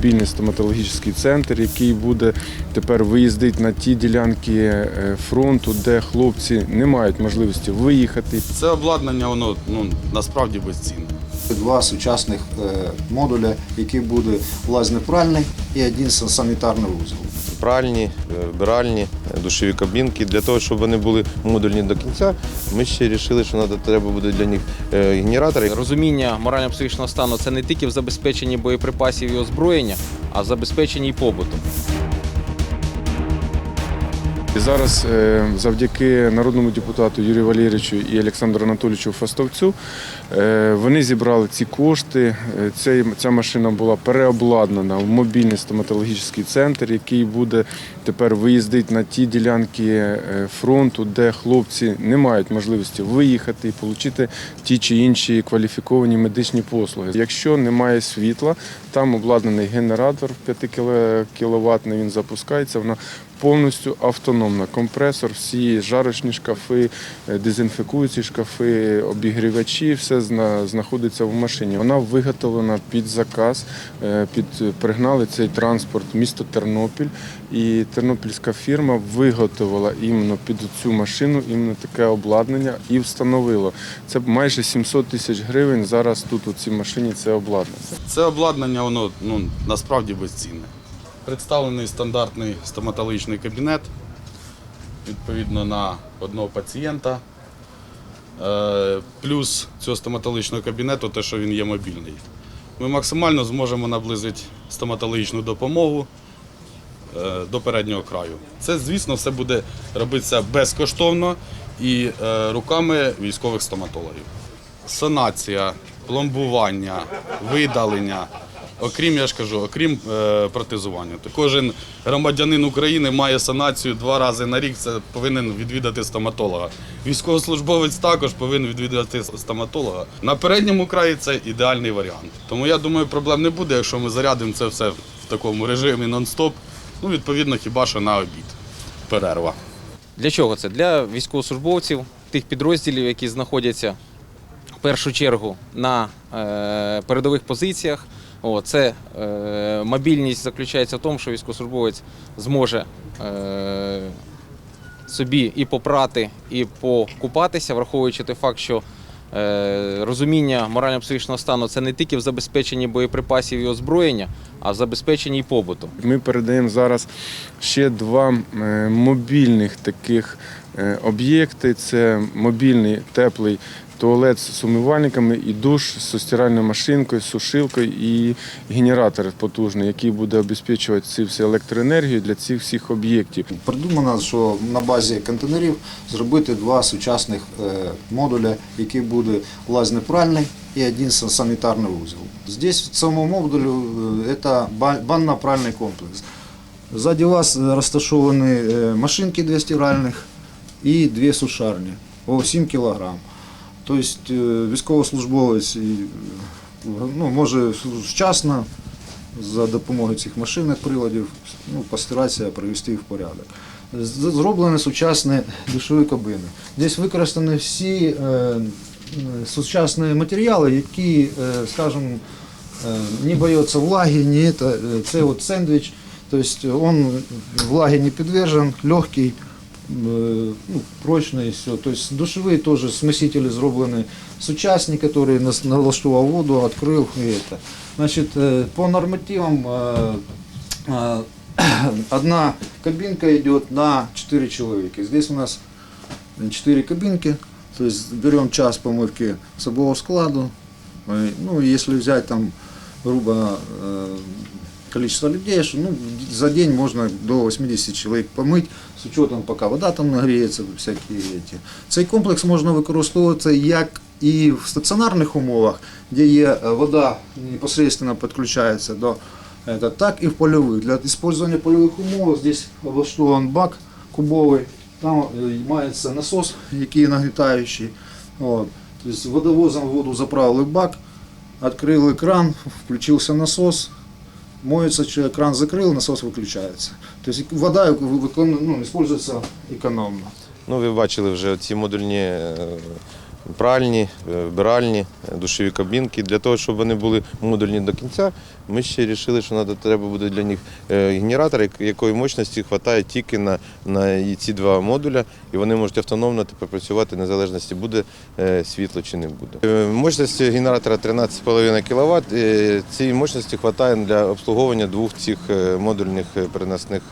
мобільний стоматологічний центр, який буде тепер виїздити на ті ділянки е, фронту, де хлопці не мають можливості виїхати. Це обладнання, воно ну, насправді безцінне. Два сучасних е, модуля, які буде власне пральний і один санітарний вузол. пральні, биральні, вбиральні, е, душові кабінки. Для того, щоб вони були модульні до кінця, ми ще вирішили, що треба буде для них е, генератори. Розуміння морально-психічного стану це не тільки в забезпеченні боєприпасів і озброєння, а в забезпеченні і побуту. Зараз е, завдяки народному депутату Юрію Валерійовичу і Олександру Анатолійовичу Фастовцю е, вони зібрали ці кошти. Е, Ця, машина була переобладнана в мобільний стоматологічний центр, який буде тепер виїздити на ті ділянки фронту, де хлопці не мають можливості виїхати і отримати ті чи інші кваліфіковані медичні послуги. Якщо немає світла, там обладнаний генератор 5 кВт, він запускається. Вона повністю автономна. Компресор, всі жарочні шкафи, е, дезінфікуючі шкафи, обігрівачі, все зна- знаходиться в машині. Вона виготовлена під заказ, е, під пригнали цей транспорт місто Тернопіль. І тернопільська фірма виготовила іменно під цю машину іменно таке обладнання і встановила. Це майже 700 тисяч гривень. Зараз тут у цій машині це обладнання. Це обладнання, воно ну, насправді безцінне. Представлений стандартний стоматологічний кабінет, відповідно на одного пацієнта. Е, Плюс цього стоматологічного кабінету, те, що він є мобільний. Ми максимально зможемо наблизити стоматологічну допомогу е, до переднього краю. Це, звісно, все буде робитися безкоштовно і е, руками військових стоматологів. Санація, пломбування, видалення. Окрім, я ж кажу, окрім е, протезування. То Кожен громадянин України має санацію два рази на рік. Це повинен відвідати стоматолога. Військовослужбовець також повинен відвідати стоматолога. На передньому краї це ідеальний варіант. Тому я думаю, проблем не буде, якщо ми зарядимо це все в такому режимі нон-стоп. Ну, відповідно, хіба що на обід. Перерва. Для чого це? Для військовослужбовців, тих підрозділів, які знаходяться в першу чергу на е, передових позиціях. О, це е, мобільність заключається в тому, що військовослужбовець зможе е, собі і попрати, і покупатися, враховуючи той факт, що е, розуміння морально-психічного стану це не тільки в забезпеченні боєприпасів і озброєння, а в забезпеченні і побуту. Ми передаємо зараз ще два мобільних таких об'єкти. Це мобільний теплий туалет з умивальниками і душ з стиральною машинкою, сушилкою і генератор потужний, який буде обезпечувати ці всі електроенергію для цих всіх об'єктів. Придумано, що на базі контейнерів зробити два сучасних е, модуля, які буде влазнепральний і один санітарний вузол. Здесь в цьому модулю е, це ба- банно-пральний комплекс. Ззаді вас розташовані е, машинки дві стиральних і дві сушарні по 7 кг. Тобто е, військовослужбовець е, ну, може вчасно за допомогою цих машинок, приладів ну, постаратися привести їх в порядок. Зроблені сучасні душові кабини. Десь використані всі е, сучасні матеріали, які, е, скажімо, не бояться влаги, не це, от сендвіч, тобто він влаги не підвержен, легкий, э, ну, прочный, все. То есть душевые тоже смесители зроблені сучасні, які нас- налаштував воду, відкрив і это. Значить, е, по нормативам е, е, одна кабинка идет на 4 человека. Здесь у нас 4 кабинки, то есть берем час помывки особого складу. Э, Ну, если взять там грубо э, количество людей, что, ну, за день можно до 80 человек помыть, з учетом, поки вода там нагріється, всякі эти. Цей комплекс можна використовувати як і в стаціонарних умовах, де є е, вода непосредственно підключається до это, так і в польових. Для використання польових умов здесь облаштований бак кубовий, там е, мається насос, який нагрітаючий. От. Тобто водовозом воду заправили в бак, відкрили кран, включився насос, моется, человек, кран закрыл, насос выключается. То есть вода выкон- ну, используется экономно. Ну, ви бачили вже ці модульні е, пральні, е, вбиральні, е, душові кабінки. Для того, щоб вони були модульні до кінця, ми ще вирішили, що треба буде для них е, генератор, якої мощності вистачає тільки на, на ці два модуля, і вони можуть автономно тепер працювати незалежності, буде світло чи не буде. Мощність генератора 13,5 кВт. Цієї мощності вистачає для обслуговування двох цих модульних переносних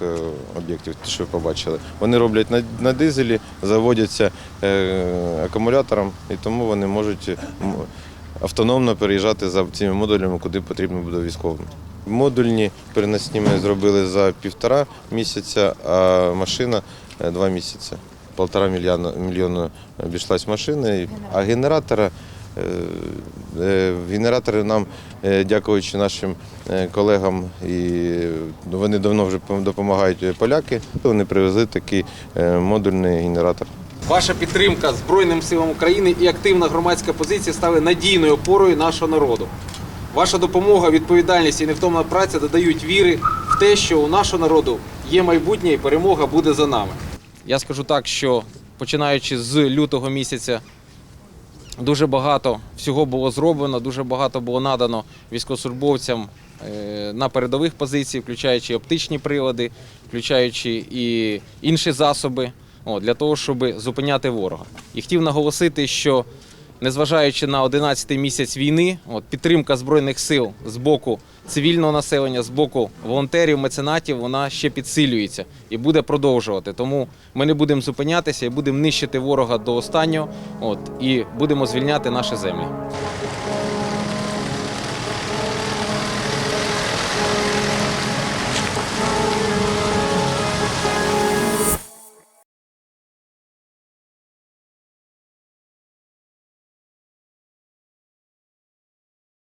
об'єктів, ті, що ви побачили. Вони роблять на, дизелі, заводяться акумулятором, і тому вони можуть автономно переїжджати за цими модулями, куди потрібно буде військовим. Модульні переносні ми зробили за півтора місяця, а машина е, два місяці. Полтора мільйона мільйону обійшлась машина, а генератора. е, е, Генератори нам, е, дякуючи нашим е, колегам, і вони давно вже допомагають е, поляки. Вони привезли такий е, модульний генератор. Ваша підтримка Збройним силам України і активна громадська позиція стали надійною опорою нашого народу. Ваша допомога, відповідальність і невтомна праця додають віри в те, що у нашого народу є майбутнє і перемога буде за нами. Я скажу так, що починаючи з лютого місяця дуже багато всього було зроблено, дуже багато було надано військовослужбовцям е, на передових позиціях, включаючи оптичні прилади, включаючи і інші засоби для того, щоб зупиняти ворога. І хотів наголосити, що незважаючи на 11-й місяць війни, от, підтримка Збройних сил з боку цивільного населення, з боку волонтерів, меценатів, вона ще підсилюється і буде продовжувати. Тому ми не будемо зупинятися і будемо нищити ворога до останнього, от, і будемо звільняти наші землі.